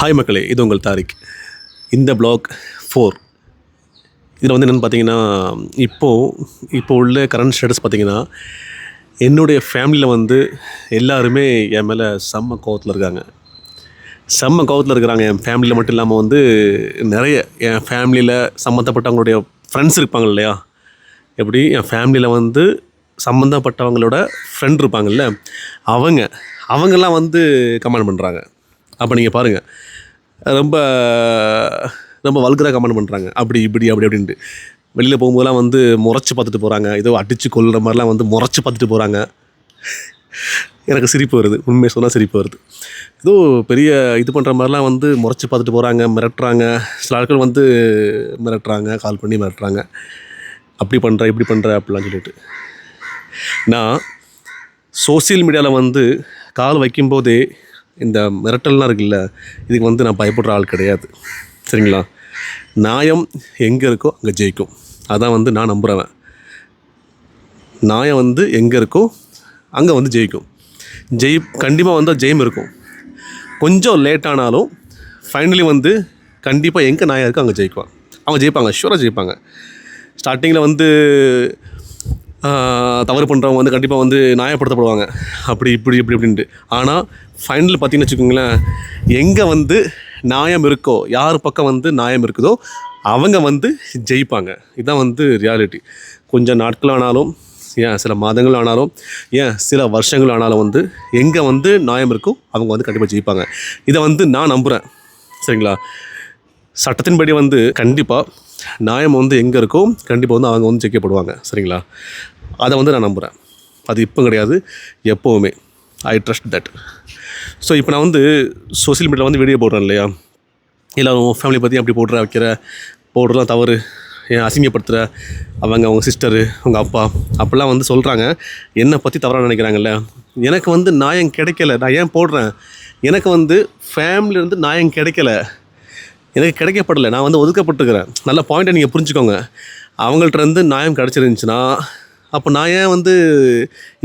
Hi மக்களே இது உங்கள் தாரிக். இந்த பிளாக் ஃபோர் இதில் வந்து என்னென்னு பார்த்தீங்கன்னா இப்போது இப்போ உள்ள கரண்ட் ஸ்டேட்டஸ் பார்த்தீங்கன்னா என்னுடைய ஃபேமிலியில் வந்து எல்லாருமே என் மேலே செம்ம கோவத்தில் இருக்காங்க. செம்ம கோவத்தில் இருக்கிறாங்க என் ஃபேமிலியில் மட்டும் இல்லாமல் வந்து நிறைய என் ஃபேமிலியில் சம்மந்தப்பட்டவங்களுடைய ஃப்ரெண்ட்ஸ் இருப்பாங்க இல்லையா? எப்படி? என் ஃபேமிலியில் வந்து சம்மந்தப்பட்டவங்களோட ஃப்ரெண்ட் இருப்பாங்கல்ல அவங்க அவங்கெல்லாம் வந்து கமெண்ட் பண்ணுறாங்க அப்போ நீங்கள் பாருங்கள் ரொம்ப ரொம்ப வல்கராக கமெண்ட் பண்ணுறாங்க அப்படி இப்படி அப்படி அப்படின்ட்டு. வெளியில் போகும்போதெல்லாம் வந்து முறைச்சி பார்த்துட்டு போகிறாங்க ஏதோ அடித்து கொள்கிற மாதிரிலாம் வந்து முறைச்சி பார்த்துட்டு போகிறாங்க எனக்கு சிரிப்பு வருது. உண்மை சொன்னால் சிரிப்பு வருது. ஏதோ பெரிய இது பண்ணுற மாதிரிலாம் வந்து முறைச்சி பார்த்துட்டு போகிறாங்க மிரட்டுறாங்க. சில ஆட்கள் வந்து மிரட்டுறாங்க கால் பண்ணி மிரட்டுறாங்க. அப்படி பண்ணுற இப்படி பண்ணுற அப்படிலாம் சொல்லிட்டு. நான் சோசியல் மீடியாவில் வந்து கால் வைக்கும்போதே இந்த மிரட்டல்லாம் இருக்குல்ல இதுக்கு வந்து நான் பயப்படுற ஆள் கிடையாது. சரிங்களா? நியாயம் எங்கே இருக்கோ அங்கே ஜெயிக்கும். அதான் வந்து நான் நம்புகிறவன் நியாயம் வந்து எங்கே இருக்கோ அங்கே வந்து ஜெயிக்கும். ஜெய் கண்டிப்பாக வந்து ஜெயம் இருக்கும். கொஞ்சம் லேட் ஆனாலும் ஃபைனலி வந்து கண்டிப்பாக எங்கே நியாயம் இருக்கோ அங்கே ஜெயிக்குவான். அவங்க ஜெயிப்பாங்க. ஷூராக ஜெயிப்பாங்க. ஸ்டார்டிங்கில் வந்து தவறு பண்ணுறவங்க வந்து கண்டிப்பாக வந்து நியாயப்படுத்தப்படுவாங்க. அப்படி இப்படி இப்படி இப்படின்ட்டு. ஆனால் ஃபைனல் பார்த்தீங்கன்னு வச்சுக்கோங்களேன் எங்கே வந்து நியாயம் இருக்கோ யார் பக்கம் வந்து நியாயம் இருக்குதோ அவங்க வந்து ஜெயிப்பாங்க. இதுதான் வந்து ரியாலிட்டி கொஞ்சம் நாட்கள் ஆனாலும் ஏன் சில மாதங்கள் ஆனாலும் ஏன் சில வருஷங்கள் ஆனாலும் வந்து எங்கே வந்து நியாயம் இருக்கோ அவங்க வந்து கண்டிப்பாக ஜெயிப்பாங்க. இதை வந்து நான் நம்புகிறேன் சரிங்களா? சட்டத்தின்படி வந்து கண்டிப்பாக நியாயம் வந்து எங்கே இருக்கோ கண்டிப்பாக வந்து அவங்க வந்து ஜெயிக்கப்படுவாங்க சரிங்களா? அதை வந்து நான் நம்புகிறேன் அது இப்போ கிடையாது எப்போவுமே. ஐ ட்ரஸ்ட் தட் ஸோ இப்போ நான் வந்து சோஷியல் மீடியாவில் வந்து வீடியோ போடுறேன் இல்லையா? எல்லோரும் ஃபேமிலி பற்றி அப்படி போடுற வைக்கிற? போடுறலாம் தவறு. ஏன் அசிங்கப்படுத்துகிற அவங்க அவங்க சிஸ்டரு அவங்க அப்பா. அப்படிலாம் வந்து சொல்கிறாங்க என்னை பற்றி தவறாக நினைக்கிறாங்கல்ல? எனக்கு வந்து நியாயம் கிடைக்கல. நான் ஏன் போடுறேன்? எனக்கு வந்து ஃபேமிலியிலேருந்து நியாயம் கிடைக்கல. எனக்கு கிடைக்கப்படலை. நான் வந்து ஒதுக்கப்பட்டிருக்கிறேன். நல்ல பாயிண்ட்டை நீங்கள் புரிஞ்சுக்கோங்க. அவங்கள்ட்ட இருந்து நியாயம் கிடச்சிருந்துச்சுன்னா அப்போ நான் ஏன் வந்து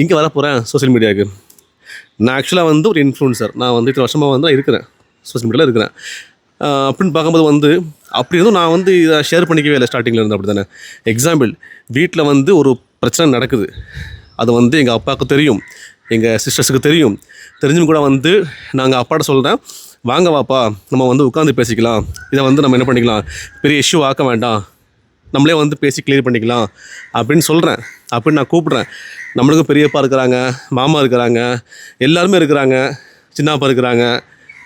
இங்கே வர போகிறேன் சோஷியல் மீடியாவுக்கு நான் ஆக்சுவலாக வந்து ஒரு இன்ஃப்ளூன்சர் நான் வந்து இத்தனை வருஷமாக வந்து இருக்கிறேன். சோஷியல் மீடியாவில் இருக்கிறேன். அப்படின்னு பார்க்கும்போது வந்து அப்படி இருந்தும் நான் வந்து இதை ஷேர் பண்ணிக்கவே இல்லை ஸ்டார்டிங்கில் இருந்து அப்படி தானே எக்ஸாம்பிள் வீட்டில் வந்து ஒரு பிரச்சனை நடக்குது. அது வந்து எங்கள் அப்பாவுக்கு தெரியும். எங்கள் சிஸ்டர்ஸுக்கு தெரியும். தெரிஞ்சும் கூட வந்து நாங்கள் அப்பாட்ட சொல்கிறேன் வாங்க வாப்பா நம்ம வந்து உட்காந்து பேசிக்கலாம். இதை வந்து நம்ம என்ன பண்ணிக்கலாம்? பெரிய இஷ்யூ ஆக்க வேண்டாம். நம்மளே வந்து பேசி கிளியர் பண்ணிக்கலாம் அப்படின்னு சொல்கிறேன் அப்படின்னு நான் கூப்பிட்றேன். நம்மளுக்கும் பெரியப்பா இருக்கிறாங்க மாமா இருக்கிறாங்க எல்லாருமே இருக்கிறாங்க சின்னப்பா இருக்கிறாங்க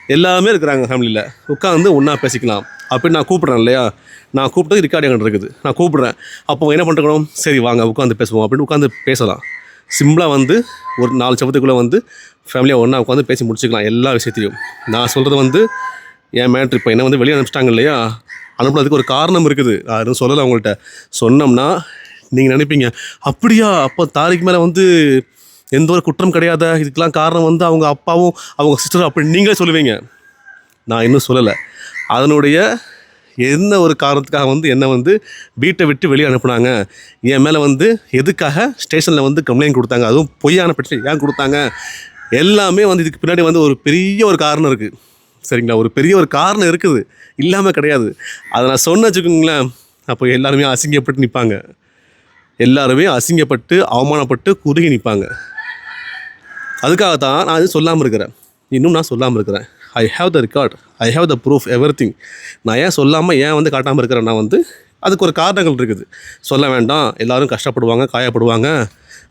எல்லாருமே இருக்கிறாங்க ஃபேமிலியில் உட்காந்து ஒன்றா பேசிக்கலாம். அப்படின்னு நான் கூப்பிட்றேன் இல்லையா? நான் கூப்பிட்டது ரெக்கார்டிங் இருக்குது. நான் கூப்பிட்றேன். அப்போ என்ன பண்ணிருக்கணும்? சரி வாங்க உட்காந்து பேசுவோம் அப்படின்னு உட்காந்து பேசலாம். சிம்பிளாக வந்து ஒரு நாலு சபத்துக்குள்ளே வந்து ஃபேமிலியாக ஒன்றா உட்காந்து பேசி முடிச்சுக்கலாம் எல்லா விஷயத்தையும் நான் சொல்கிறது வந்து என் மேட்ரு இப்போ என்ன வந்து வெளியே அனுப்பிச்சிட்டாங்க இல்லையா? அனுப்புனதுக்கு ஒரு காரணம் இருக்குது. யாரும் சொல்லலை அவங்கள்ட்ட சொன்னோம்னா நீங்கள் நினைப்பீங்க அப்படியா? அப்போ தாரிக்கு மேலே வந்து எந்த ஒரு குற்றம் கிடையாத? இதுக்கெல்லாம் காரணம் வந்து அவங்க அப்பாவும் அவங்க சிஸ்டரும் அப்படி நீங்களே சொல்லுவீங்க. நான் இன்னும் சொல்லலை. அதனுடைய என்ன ஒரு காரணத்துக்காக வந்து என்னை வந்து வீட்டை விட்டு வெளியே அனுப்புனாங்க? என் மேலே வந்து எதுக்காக ஸ்டேஷனில் வந்து கம்ப்ளைண்ட் கொடுத்தாங்க? அதுவும் பொய்யான பிரச்சனை ஏன் கொடுத்தாங்க? எல்லாமே வந்து இதுக்கு பின்னாடி வந்து ஒரு பெரிய ஒரு காரணம் இருக்குது சரிங்களா? ஒரு பெரிய ஒரு காரணம் இருக்குது. இல்லாமல் கிடையாது. அதை நான் சொன்ன வச்சுக்கோங்களேன். அப்போ எல்லாருமே அசிங்கப்பட்டு நிற்பாங்க எல்லாருமே அசிங்கப்பட்டு அவமானப்பட்டு குறுகி நிற்பாங்க அதுக்காக தான் நான் இது சொல்லாமல் இருக்கிறேன். இன்னும் நான் சொல்லாமல் இருக்கிறேன். I have the record I have the proof everything நான் ஏன் சொல்லாமல் ஏன் வந்து காட்டாமல் இருக்கிறேன்னா வந்து அதுக்கு ஒரு காரணங்கள் இருக்குது. சொல்ல வேண்டாம். எல்லோரும் கஷ்டப்படுவாங்க காயப்படுவாங்க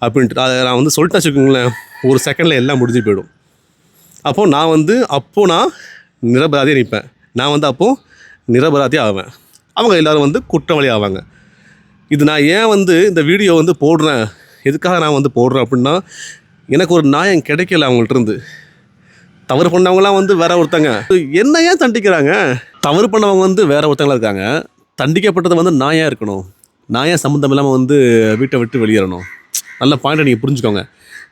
அப்படின்ட்டு. அதை நான் வந்து சொல்லிட்டேன் வச்சுக்கோங்களேன். ஒரு செகண்டில் எல்லாம் முடிஞ்சு போயிடும். அப்போது நான் வந்து அப்போது நான் நிரபராதியாக நிற்பேன் நான் வந்து அப்போது நிரபராதி ஆவேன். அவங்க எல்லோரும் வந்து குற்றவாளி ஆவாங்க. இது நான் ஏன் வந்து இந்த வீடியோ வந்து போடுறேன்? எதுக்காக நான் வந்து போடுறேன் அப்படின்னா எனக்கு ஒரு நியாயம் கிடைக்கல அவங்கள்ட்ட இருந்து. தவறு பண்ணவங்களாம் வந்து வேற ஒருத்தங்க. என்ன ஏன் தண்டிக்கிறாங்க? தவறு பண்ணவங்க வந்து வேற ஒருத்தங்களா இருக்காங்க. தண்டிக்கப்பட்டது வந்து நான் ஏன் இருக்கணும்? நான் ஏன் சம்மந்தம் இல்லாமல் வந்து வீட்டை விட்டு வெளியேறணும்? நல்ல பாயிண்ட்டை நீங்கள் புரிஞ்சுக்கோங்க.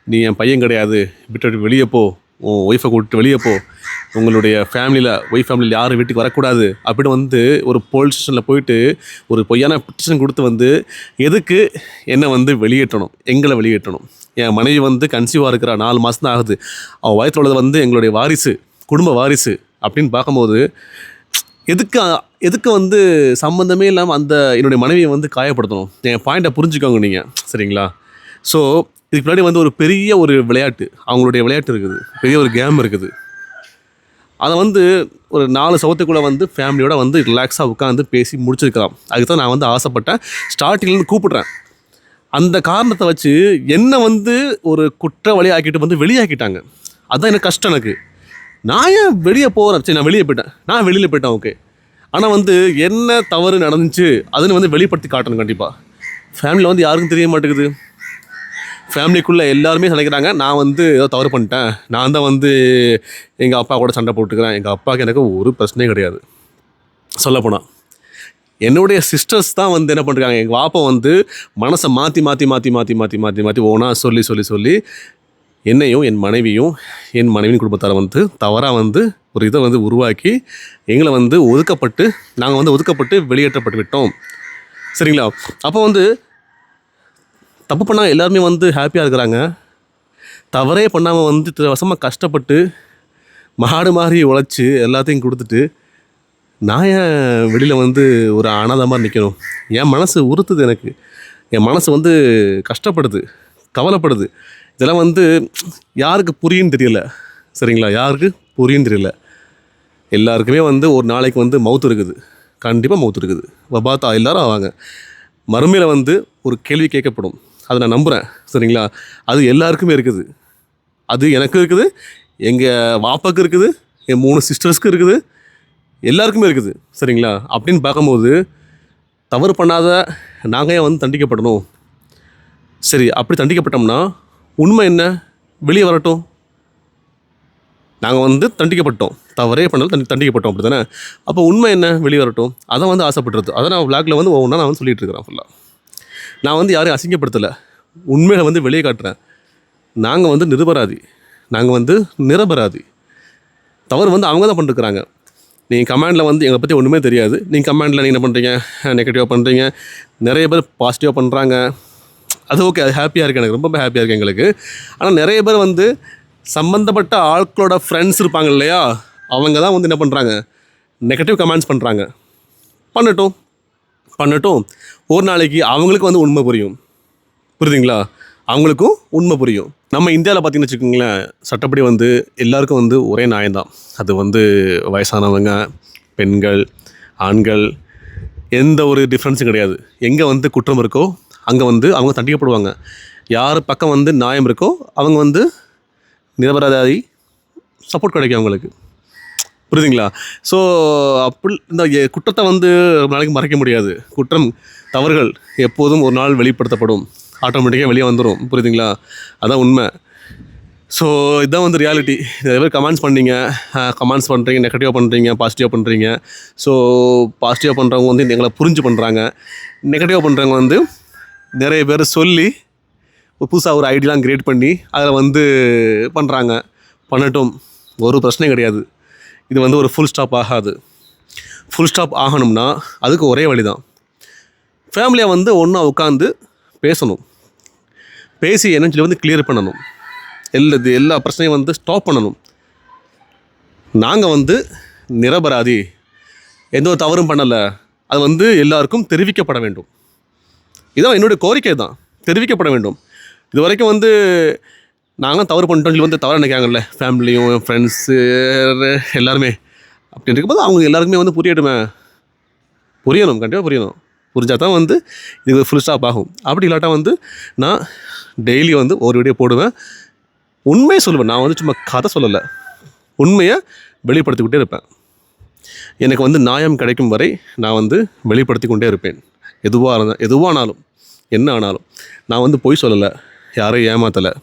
நீ என் பையன் கிடையாது. வீட்டை விட்டு வெளியே போ. உன் ஒய்ஃபை கூப்பிட்டு வெளியே போ. உங்களுடைய ஃபேமிலியில் ஒய்ஃப் ஃபேமிலியில் யாரும் வீட்டுக்கு வரக்கூடாது அப்படின்னு வந்து ஒரு போலீஸ் ஸ்டேஷனில் போயிட்டு ஒரு பொய்யான பிட்டிஷன் கொடுத்து வந்து எதுக்கு என்னை வந்து வெளியேற்றணும்? எங்களை வெளியேற்றணும்? என் மனைவி வந்து கன்சீவாக இருக்கிறா நாலு மாதம் தான் ஆகுது. அவள் வயத்தில் உள்ளது வந்து எங்களுடைய வாரிசு குடும்ப வாரிசு அப்படின்னு பார்க்கும்போது எதுக்கு எதுக்கு வந்து சம்மந்தமே இல்லாமல் அந்த என்னுடைய மனைவியை வந்து காயப்படுத்தணும்? என் பாயிண்ட்டை புரிஞ்சுக்கோங்க நீங்கள் சரிங்களா? ஸோ இதுக்கு முன்னாடி வந்து ஒரு பெரிய ஒரு விளையாட்டு அவங்களுடைய விளையாட்டு இருக்குது. பெரிய ஒரு கேம் இருக்குது. அதை வந்து ஒரு நாலு சவத்துக்குள்ளே வந்து ஃபேமிலியோட வந்து ரிலாக்ஸாக உட்காந்து பேசி முடிச்சிருக்கலாம். அதுக்கு தான் நான் வந்து ஆசைப்பட்டேன். ஸ்டார்டிங்லேருந்து கூப்பிட்றேன். அந்த காரணத்தை வச்சு என்னை வந்து ஒரு குற்றவாளி ஆக்கிட்டு வந்து வெளியாக்கிட்டாங்க. அதுதான் எனக்கு கஷ்டம் எனக்கு. நான் ஏன் வெளியே போகிறேன் சரி நான் வெளியே போயிட்டேன். நான் வெளியில் போயிட்டேன் ஓகே ஆனால் வந்து என்ன தவறு நடந்துச்சு அதுன்னு வந்து வெளிப்படுத்தி காட்டணும் கண்டிப்பாக ஃபேமிலியில் வந்து யாருக்கும் தெரிய மாட்டேங்குது. ஃபேமிலிக்குள்ளே எல்லாருமே நினைக்கிறாங்க நான் வந்து ஏதோ தவறு பண்ணிட்டேன். நான் தான் வந்து எங்கள் அப்பா கூட சண்டை போட்டுக்கிறேன். எங்கள் அப்பாவுக்கு எனக்கு ஒரு பிரச்சனையும் கிடையாது. சொல்லப்போனால் என்னுடைய சிஸ்டர்ஸ் தான் வந்து என்ன பண்ணுறாங்க எங்கள் பாப்பா வந்து மனசை மாற்றி மாற்றி மாற்றி மாற்றி மாற்றி மாற்றி மாற்றி ஓனா சொல்லி சொல்லி சொல்லி என்னையும் என் மனைவியும் என் மனைவியின் குடும்பத்தாரை வந்து தவறாக வந்து ஒரு இதை வந்து உருவாக்கி எங்களை வந்து ஒதுக்கப்பட்டு நாங்கள் வந்து ஒதுக்கப்பட்டு வெளியேற்றப்பட்டு விட்டோம். சரிங்களா? அப்போ வந்து தப்பு பண்ணால் எல்லாருமே வந்து ஹாப்பியாக இருக்கிறாங்க. தவறே பண்ணாமல் வந்து இத்தனை கஷ்டப்பட்டு மாடு மாதிரி உழைச்சி எல்லாத்தையும் கொடுத்துட்டு நான் ஏன் வெளியில் வந்து ஒரு அனாதை மாதிரி நிற்கணும் என் மனசு உறுத்துது எனக்கு. என் மனசு வந்து கஷ்டப்படுது கவலைப்படுது. இதெல்லாம் வந்து யாருக்கு புரியுன்னு தெரியல. சரிங்களா? யாருக்கு புரியும் தெரியல. எல்லாருக்குமே வந்து ஒரு நாளைக்கு வந்து மவுத்து இருக்குது. கண்டிப்பாக மவுத்து இருக்குது. வபாத்தா எல்லாரும் ஆவாங்க. மறுமையில் வந்து ஒரு கேள்வி கேட்கப்படும். அதை நான் நம்புகிறேன் சரிங்களா? அது எல்லாருக்குமே இருக்குது. அது எனக்கு இருக்குது எங்கள் வாப்பாக்கு இருக்குது என் மூணு சிஸ்டர்ஸ்க்கு இருக்குது எல்லாருக்குமே இருக்குது சரிங்களா? அப்படின்னு பார்க்கும்போது தவறு பண்ணாத நாங்கள் ஏன் வந்து தண்டிக்கப்படணும்? சரி அப்படி தண்டிக்கப்பட்டோம்னா உண்மை என்ன? வெளியே வரட்டும். நாங்கள் வந்து தண்டிக்கப்பட்டோம். தவறே பண்ணாலும் தண்டி தண்டிக்கப்பட்டோம் அப்படி தானே அப்போ உண்மை என்ன? வெளியே வரட்டும். அதை வந்து ஆசைப்பட்டுறது அதை நான் விளாக்ல வந்து ஒவ்வொன்றா நான் வந்து சொல்லிகிட்டு இருக்கிறேன் ஃபுல்லாக நான் வந்து யாரையும் அசிங்கப்படுத்தலை. உண்மையை வந்து வெளியே காட்டுறேன். நாங்கள் வந்து நிரபராதி. நாங்கள் வந்து நிரபராதி. தவறு வந்து அவங்க தான் பண்ணிருக்கிறாங்க. நீங்கள் கமாண்டில் வந்து எங்களை பற்றி ஒன்றுமே தெரியாது. நீங்கள் கமாண்டில் நீங்கள் என்ன பண்ணுறீங்க நெகட்டிவாக பண்ணுறீங்க நிறைய பேர் பாசிட்டிவாக பண்ணுறாங்க அது ஓகே அது ஹாப்பியாக இருக்குது எனக்கு ரொம்ப ஹாப்பியாக இருக்குது எங்களுக்கு. ஆனால் நிறைய பேர் வந்து சம்மந்தப்பட்ட ஆட்களோட ஃப்ரெண்ட்ஸ் இருப்பாங்க இல்லையா? அவங்க தான் வந்து என்ன பண்ணுறாங்க நெகட்டிவ் கமெண்ட்ஸ் பண்ணுறாங்க பண்ணட்டும். பண்ணட்டும். ஒரு நாளைக்கு அவங்களுக்கு வந்து உண்மை புரியும். புரியுதுங்களா? அவங்களுக்கும் உண்மை புரியும். நம்ம இந்தியாவில் பார்த்தீங்கன்னு வச்சுக்கோங்களேன் சட்டப்படி வந்து எல்லாருக்கும் வந்து ஒரே நியாயம்தான். அது வந்து வயசானவங்க பெண்கள் ஆண்கள் எந்த ஒரு டிஃப்ரென்ஸும் கிடையாது. எங்கே வந்து குற்றம் இருக்கோ அங்கே வந்து அவங்க தண்டிக்கப்படுவாங்க. யார் பக்கம் வந்து நியாயம் இருக்கோ அவங்க வந்து நிரபராதி சப்போர்ட் கிடைக்கும் அவங்களுக்கு. புரியுதுங்களா? ஸோ அப்படி இந்த குற்றத்தை வந்து நாளைக்கு மறைக்க முடியாது. குற்றம் தவறுகள் எப்போதும் ஒரு நாள் வெளிப்படுத்தப்படும். ஆட்டோமேட்டிக்காக வெளியே வந்துடும் புரியுதுங்களா? அதான் உண்மை. ஸோ இதுதான் வந்து ரியாலிட்டி நிறைய பேர் கமெண்ட்ஸ் பண்ணீங்க. கமெண்ட்ஸ் பண்ணுறீங்க நெகட்டிவாக பண்ணுறீங்க பாசிட்டிவாக பண்ணுறீங்க ஸோ பாசிட்டிவாக பண்ணுறவங்க வந்து எங்களை புரிஞ்சு பண்ணுறாங்க நெகட்டிவாக பண்ணுறவங்க வந்து நிறைய பேர் சொல்லி புதுசாக ஒரு ஐடியாலாம் கிரியேட் பண்ணி அதில் வந்து பண்ணுறாங்க பண்ணட்டும். ஒரு பிரச்சனையும் கிடையாது. இது வந்து ஒரு ஃபுல் ஸ்டாப் ஆகாது. ஃபுல் ஸ்டாப் ஆகணும்னா அதுக்கு ஒரே வழி தான் ஃபேமிலியாக வந்து ஒன்றா உட்காந்து பேசணும். பேசி என்னன்னு சொல்லி வந்து கிளியர் பண்ணணும். எல்லா இது எல்லா பிரச்சனையும் வந்து ஸ்டாப் பண்ணணும். நாங்கள் வந்து நிரபராதி. எந்த ஒரு தவறும் பண்ணலை. அது வந்து எல்லாருக்கும் தெரிவிக்கப்பட வேண்டும். இதான் என்னுடைய கோரிக்கை தான் தெரிவிக்கப்பட வேண்டும். இது வரைக்கும் வந்து நாங்களும் தவறு பண்ணிட்டோம். சொல்லி வந்து தவறு நினைக்கிறாங்கல்ல. ஃபேமிலியும் ஃப்ரெண்ட்ஸு எல்லாருமே. அப்படின்னு இருக்கும்போது அவங்க எல்லாருக்குமே வந்து புரியட்டுமே. புரியணும் கண்டிப்பாக புரியணும். புரிஞ்சால் தான் வந்து இது ஃபுல் ஸ்டாப் ஆகும். அப்படி இல்லாட்டா வந்து நான் டெய்லி வந்து ஒரு வீடியோ போடுவேன். உண்மையை சொல்லுவேன். நான் வந்து சும்மா கதை சொல்லலை. உண்மையை வெளிப்படுத்திக்கிட்டே இருப்பேன். எனக்கு வந்து நியாயம் கிடைக்கும் வரை நான் வந்து வெளிப்படுத்தி கொண்டே இருப்பேன். எதுவாக இருந்தால் எதுவானாலும் என்ன ஆனாலும். நான் வந்து பொய் சொல்லலை. யாரையும் ஏமாற்றலை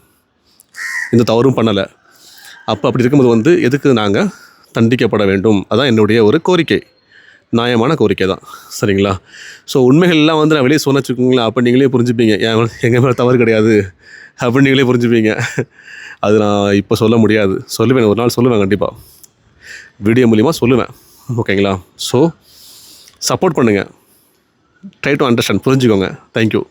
எந்த தவறும் பண்ணலை. அப்போ அப்படி இருக்கும்போது வந்து எதுக்கு நாங்கள் தண்டிக்கப்பட வேண்டும்? அதான் என்னுடைய ஒரு கோரிக்கை. நியாயமான கோரிக்கை தான். சரிங்களா? ஸோ உண்மைகள்லாம் வந்து நான் வெளியே சொன்ன வச்சுக்கோங்களேன். அப்போ நீங்களே புரிஞ்சுப்பீங்க. என் எங்கள் மேலே தவறு கிடையாது. அப்படின்னு நீங்களே புரிஞ்சுப்பீங்க. அது நான் இப்போ சொல்ல முடியாது. சொல்லுவேன். ஒரு நாள் சொல்லுவேன் கண்டிப்பாக வீடியோ மூலிமா சொல்லுவேன். ஓகேங்களா? ஸோ சப்போர்ட் பண்ணுங்கள் ட்ரை டு அண்டர்ஸ்டாண்ட் புரிஞ்சுக்கோங்க. Thank you